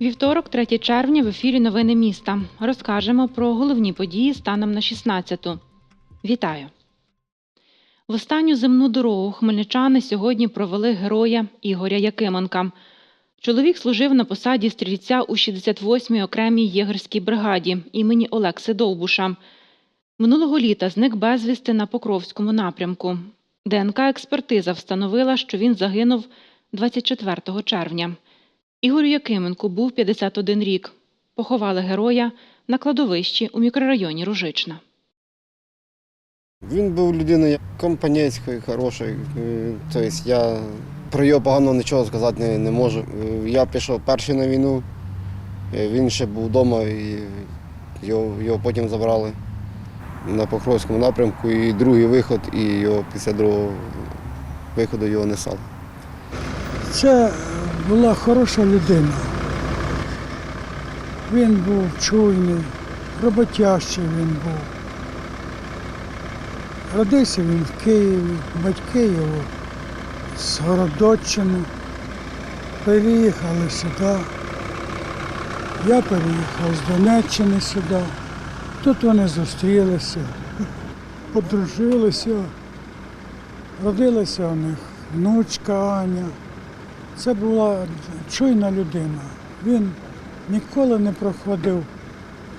Вівторок, 3 червня, в ефірі Новини міста. Розкажемо про головні події станом на 16-ту. Вітаю! В останню земну дорогу хмельничани сьогодні провели героя Ігоря Якименка. Чоловік служив на посаді стрільця у 68-й окремій єгерській бригаді імені Олекси Довбуша. Минулого літа зник безвісти на Покровському напрямку. ДНК-експертиза встановила, що він загинув 24 червня. Ігорю Якименку був 51 рік. Поховали героя на кладовищі у мікрорайоні Ружична. Він був людиною компанійською, хорошою. Тобто я про його погано нічого сказати не, не можу. Е, Я пішов перший на війну, е, він ще був вдома і його, його потім забрали на Покровському напрямку. І другий виход, і його після другого виходу його не стало. Це була хороша людина. Він був чуйний, роботящий він був. Родився він в Києві, батьки його з Городоччини. Переїхали сюди. Я переїхав з Донеччини сюди. Тут вони зустрілися, подружилися. Родилася у них внучка Аня. Це була чуйна людина. Він ніколи не проходив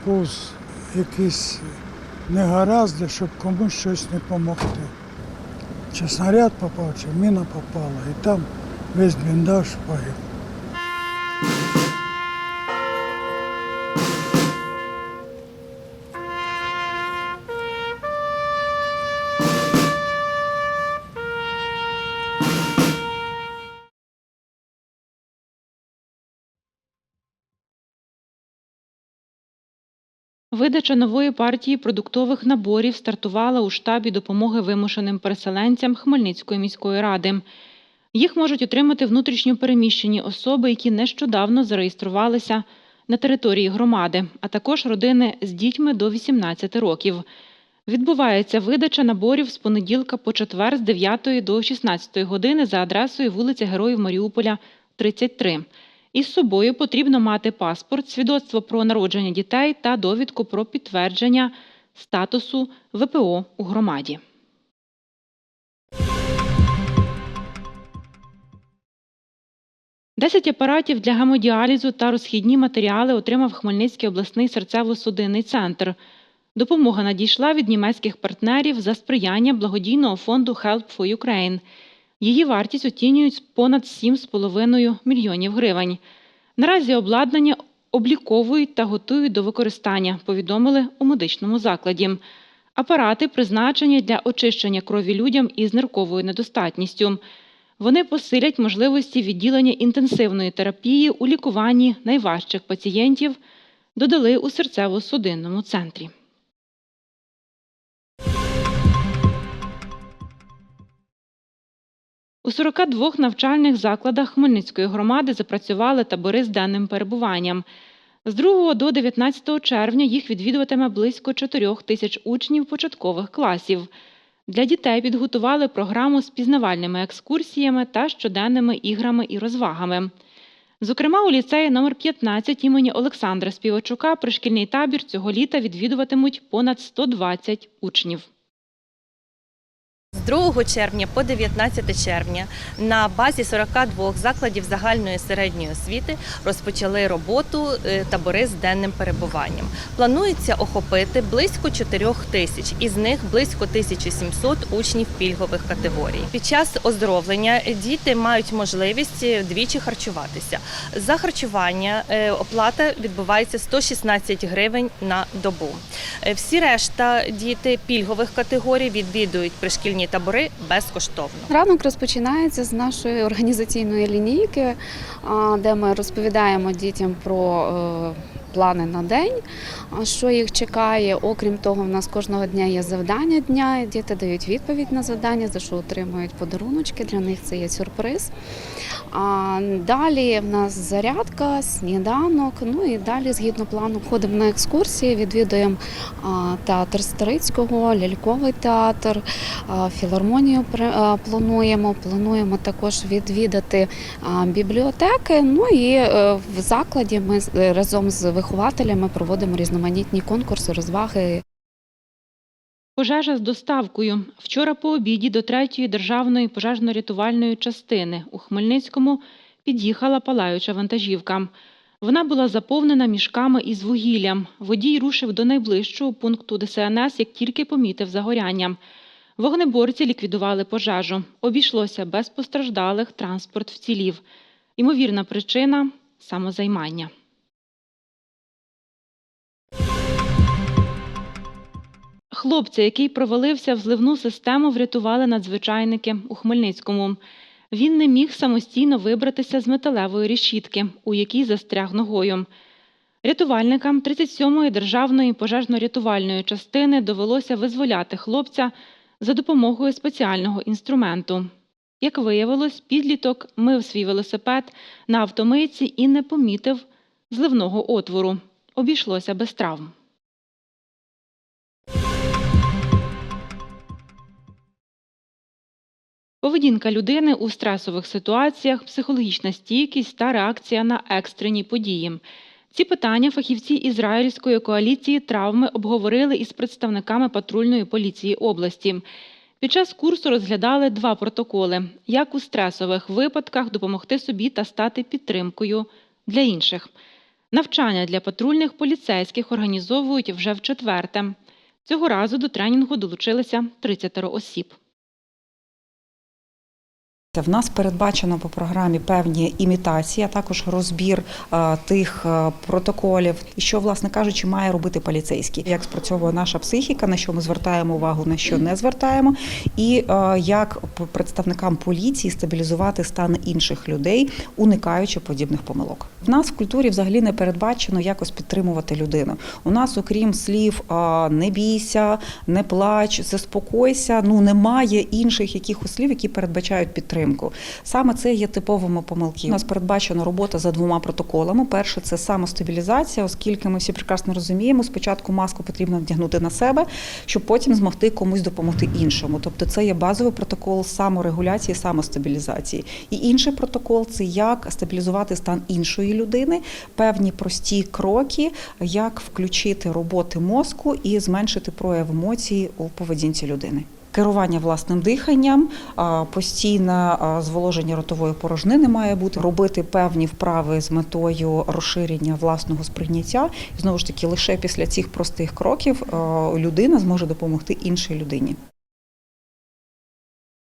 повз якісь негаразди, щоб комусь щось не допомогти. Чи снаряд попав, чи міна попала, і там весь бліндаж погиб. Видача нової партії продуктових наборів стартувала у штабі допомоги вимушеним переселенцям Хмельницької міської ради. Їх можуть отримати внутрішньо переміщені особи, які нещодавно зареєструвалися на території громади, а також родини з дітьми до 18 років. Відбувається видача наборів з понеділка по четвер з 9 до 16 години за адресою вулиця Героїв Маріуполя, 33. Із собою потрібно мати паспорт, свідоцтво про народження дітей та довідку про підтвердження статусу ВПО у громаді. Десять апаратів для гемодіалізу та розхідні матеріали отримав Хмельницький обласний серцево-судинний центр. Допомога надійшла від німецьких партнерів за сприяння благодійного фонду Help for Ukraine. Її вартість оцінюють понад 7,5 мільйонів гривень. Наразі обладнання обліковують та готують до використання, повідомили у медичному закладі. Апарати призначені для очищення крові людям із нирковою недостатністю. Вони посилять можливості відділення інтенсивної терапії у лікуванні найважчих пацієнтів, додали у серцево-судинному центрі. У 42 навчальних закладах Хмельницької громади запрацювали табори з денним перебуванням. З 2 до 19 червня їх відвідуватиме близько 4 тисяч учнів початкових класів. Для дітей підготували програму з пізнавальними екскурсіями та щоденними іграми і розвагами. Зокрема, у ліцеї номер 15 імені Олександра Співачука пришкільний табір цього літа відвідуватимуть понад 120 учнів. З 2 червня по 19 червня на базі 42 закладів загальної середньої освіти розпочали роботу е, табори з денним перебуванням. Планується охопити близько 4 тисяч, із них близько 1700 учнів пільгових категорій. Під час оздоровлення діти мають можливість е, двічі харчуватися. За харчування е, оплата відбувається 116 гривень на добу. Всі решта діти пільгових категорій відвідують пришкільні табори безкоштовно. Ранок розпочинається з нашої організаційної лінійки, де ми розповідаємо дітям про е, плани на день, що їх чекає. Окрім того, в нас кожного дня є завдання дня. Діти дають відповідь на завдання, за що отримують подаруночки. Для них це є сюрприз. А далі в нас зарядка, сніданок. Ну і далі, згідно плану, ходимо на екскурсії, відвідуємо театр Старицького, ляльковий театр, філармонію плануємо. Плануємо також відвідати бібліотеки. Ну і е, в закладі ми разом з вихователями проводимо різноманітні конкурси, розваги. Пожежа з доставкою. Вчора по обіді до третьої державної пожежно-рятувальної частини у Хмельницькому під'їхала палаюча вантажівка. Вона була заповнена мішками із вугіллям. Водій рушив до найближчого пункту ДСНС, як тільки помітив загоряння. Вогнеборці ліквідували пожежу. Обійшлося без постраждалих, транспорт вцілів. Ймовірна причина самозаймання. Хлопця, який провалився в зливну систему, врятували надзвичайники у Хмельницькому. Він не міг самостійно вибратися з металевої решітки, у якій застряг ногою. Рятувальникам 37-ї державної пожежно-рятувальної частини довелося визволяти хлопця за допомогою спеціального інструменту. Як виявилось, підліток мив свій велосипед на автомийці і не помітив зливного отвору. Обійшлося без травм. Поведінка людини у стресових ситуаціях, психологічна стійкість та реакція на екстрені події. Ці питання фахівці Ізраїльської коаліції травми обговорили із представниками патрульної поліції області. Під час курсу розглядали два протоколи: як у стресових випадках допомогти собі та стати підтримкою для інших. Навчання для патрульних поліцейських організовують вже в четверте. Цього разу до тренінгу долучилися 30 осіб. В нас передбачено по програмі певні імітації, а також розбір тих протоколів, і що, власне кажучи, має робити поліцейський, як спрацьовує наша психіка, на що ми звертаємо увагу, на що не звертаємо, і як представникам поліції стабілізувати стан інших людей, уникаючи подібних помилок. В нас в культурі взагалі не передбачено якось підтримувати людину. У нас, окрім слів не бійся, не плач, заспокойся. Ну немає інших якихось слів, які передбачають підтримку. Саме це є типовими помилки. У нас передбачена робота за двома протоколами. Перше це самостабілізація, оскільки ми всі прекрасно розуміємо, спочатку маску потрібно вдягнути на себе, щоб потім змогти комусь допомогти іншому. Тобто, це є базовий протокол саморегуляції, самостабілізації. І інший протокол це як стабілізувати стан іншої людини, певні прості кроки, як включити роботи мозку і зменшити прояв емоцій у поведінці людини. Керування власним диханням, постійне зволоження ротової порожнини має бути, робити певні вправи з метою розширення власного сприйняття. І знову ж таки, лише після цих простих кроків людина зможе допомогти іншій людині.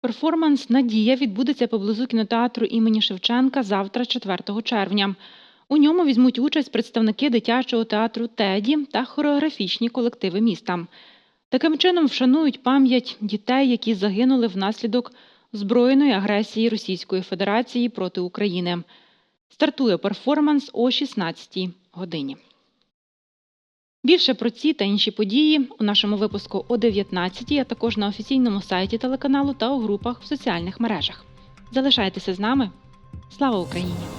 Перформанс Надія відбудеться поблизу кінотеатру імені Шевченка завтра, 4 червня. У ньому візьмуть участь представники дитячого театру Теді та хореографічні колективи міста. Таким чином вшанують пам'ять дітей, які загинули внаслідок збройної агресії Російської Федерації проти України. Стартує перформанс о 16 годині. Більше про ці та інші події у нашому випуску о 19, а також на офіційному сайті телеканалу та у групах в соціальних мережах. Залишайтеся з нами. Слава Україні!